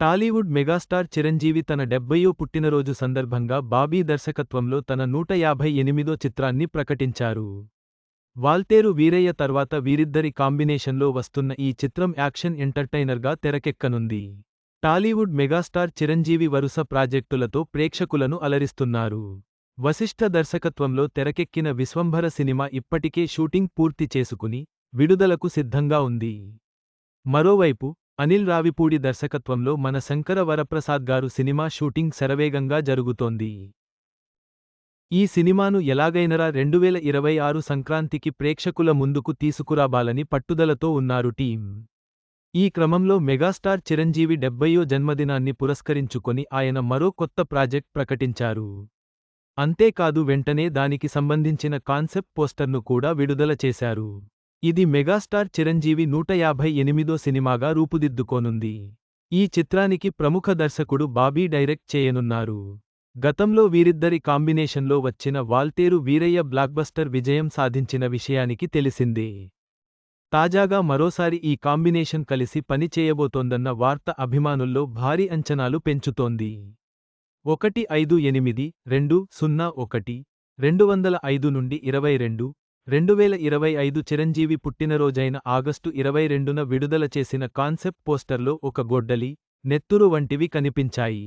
Tollywood megastar Chiranjeevi తన డెబ్బయో పుట్టినరోజు సందర్భంగా బాబీ దర్శకత్వంలో తన నూట యాభై ఎనిమిదో చిత్రాన్ని ప్రకటించారు. వాల్తేరు వీరయ్య తర్వాత వీరిద్దరి కాంబినేషన్లో వస్తున్న ఈ చిత్రం యాక్షన్ ఎంటర్టైనర్గా తెరకెక్కనుంది. టాలీవుడ్ మెగాస్టార్ చిరంజీవి వరుస ప్రాజెక్టులతో ప్రేక్షకులను అలరిస్తున్నారు. వశిష్ఠ దర్శకత్వంలో తెరకెక్కిన విశ్వంభర సినిమా ఇప్పటికే షూటింగ్ పూర్తి చేసుకుని విడుదలకు సిద్ధంగా ఉంది. మరోవైపు అనిల్ రావిపూడి దర్శకత్వంలో మన శంకర వరప్రసాద్ గారు సినిమా షూటింగ్ శరవేగంగా జరుగుతోంది. ఈ సినిమాను ఎలాగైనరా రెండువేల ఇరవై ఆరు సంక్రాంతికి ప్రేక్షకుల ముందుకు తీసుకురాబాలని పట్టుదలతో ఉన్నారు టీం. ఈ క్రమంలో మెగాస్టార్ చిరంజీవి డెబ్బయ్యో జన్మదినాన్ని పురస్కరించుకొని ఆయన మరో కొత్త ప్రాజెక్ట్ ప్రకటించారు. అంతేకాదు వెంటనే దానికి సంబంధించిన కాన్సెప్ట్ పోస్టర్ను కూడా విడుదల చేశారు. ఇది మెగాస్టార్ చిరంజీవి నూట యాభై ఎనిమిదో సినిమాగా రూపుదిద్దుకోనుంది. ఈ చిత్రానికి ప్రముఖ దర్శకుడు బాబీ డైరెక్ట్ చేయనున్నారు. గతంలో వీరిద్దరి కాంబినేషన్లో వచ్చిన వాల్తేరు వీరయ్య బ్లాక్బస్టర్ విజయం సాధించిన విషయానికి తెలిసిందే. తాజాగా మరోసారి ఈ కాంబినేషన్ కలిసి పని చేయబోతోందన్న వార్త అభిమానుల్లో భారీ అంచనాలు పెంచుతోంది. ఒకటి ఐదు ఎనిమిది రెండు సున్నా ఒకటి రెండు వందల ఐదు నుండి ఇరవై రెండు రెండువేల ఇరవై ఐదు చిరంజీవి పుట్టినరోజైన ఆగస్టు ఇరవై రెండున విడుదల చేసిన కాన్సెప్ట్ పోస్టర్లో ఒక గొడ్డలి నెత్తురు వంటివి కనిపించాయి.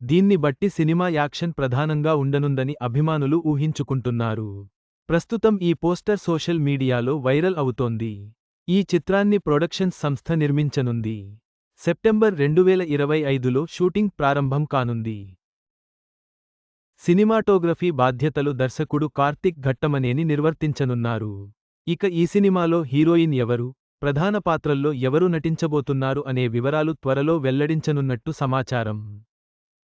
దీన్ని బట్టి సినిమా యాక్షన్ ప్రధానంగా ఉండనుందని అభిమానులు ఊహించుకుంటున్నారు. ప్రస్తుతం ఈ పోస్టర్ సోషల్ మీడియాలో వైరల్ అవుతోంది. ఈ చిత్రాన్ని ప్రొడక్షన్స్ సంస్థ నిర్మించనుంది. సెప్టెంబర్ రెండువేల ఇరవై ఐదులో షూటింగ్ ప్రారంభం కానుంది. సినిమాటోగ్రఫీ బాధ్యతలు దర్శకుడు కార్తిక్ ఘట్టమనేని నిర్వర్తించనున్నారు. ఇక ఈ సినిమాలో హీరోయిన్ ఎవరు ప్రధాన పాత్రల్లో ఎవరు నటించబోతున్నారు అనే వివరాలు త్వరలో వెల్లడించనున్నట్టు సమాచారం.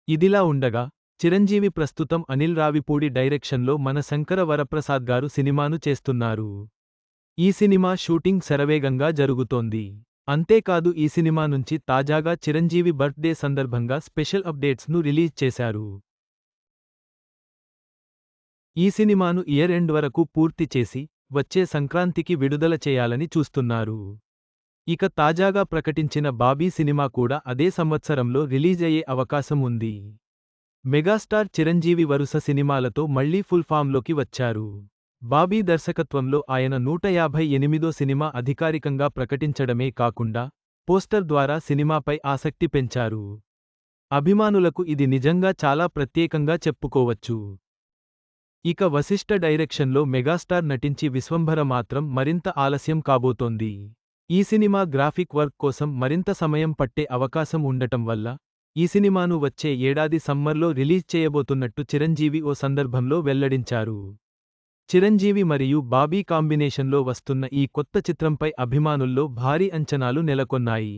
ఇదిలా ఉండగా చిరంజీవి ప్రస్తుతం అనిల్ రావిపూడి డైరెక్షన్లో మన శంకర వరప్రసాద్ గారు సినిమాను చేస్తున్నారు. ఈ సినిమా షూటింగ్ శరవేగంగా జరుగుతోంది. అంతేకాదు ఈ సినిమా నుంచి తాజాగా చిరంజీవి బర్త్డే సందర్భంగా స్పెషల్ అప్డేట్స్ను రిలీజ్ చేశారు. ఈ సినిమాను ఇయర్ ఎండ్ వరకు పూర్తి చేసి వచ్చే సంక్రాంతికి విడుదల చేయాలని చూస్తున్నారు. ఇక తాజాగా ప్రకటించిన బాబీ సినిమా కూడా అదే సంవత్సరంలో రిలీజ్ అయ్యే అవకాశం ఉంది. మెగాస్టార్ చిరంజీవి వరుస సినిమాలతో మళ్ళీ ఫుల్ ఫామ్లోకి వచ్చారు. బాబీ దర్శకత్వంలో ఆయన నూట యాభై ఎనిమిదో సినిమా అధికారికంగా ప్రకటించడమే కాకుండా పోస్టర్ ద్వారా సినిమాపై ఆసక్తి పెంచారు. అభిమానులకు ఇది నిజంగా చాలా ప్రత్యేకంగా చెప్పుకోవచ్చు. ఇక వశిష్ఠ డైరెక్షన్లో మెగాస్టార్ నటించి విశ్వంభర మాత్రం మరింత ఆలస్యం కాబోతోంది. ఈ సినిమా గ్రాఫిక్ వర్క్ కోసం మరింత సమయం పట్టే అవకాశం ఉండటం వల్ల ఈ సినిమాను వచ్చే ఏడాది సమ్మర్లో రిలీజ్ చేయబోతున్నట్టు చిరంజీవి ఓ సందర్భంలో వెల్లడించారు. చిరంజీవి మరియు బాబీ కాంబినేషన్లో వస్తున్న ఈ కొత్త చిత్రంపై అభిమానుల్లో భారీ అంచనాలు నెలకొన్నాయి.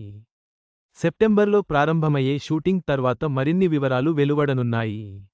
సెప్టెంబర్లో ప్రారంభమయ్యే షూటింగ్ తర్వాత మరిన్ని వివరాలు వెలువడనున్నాయి.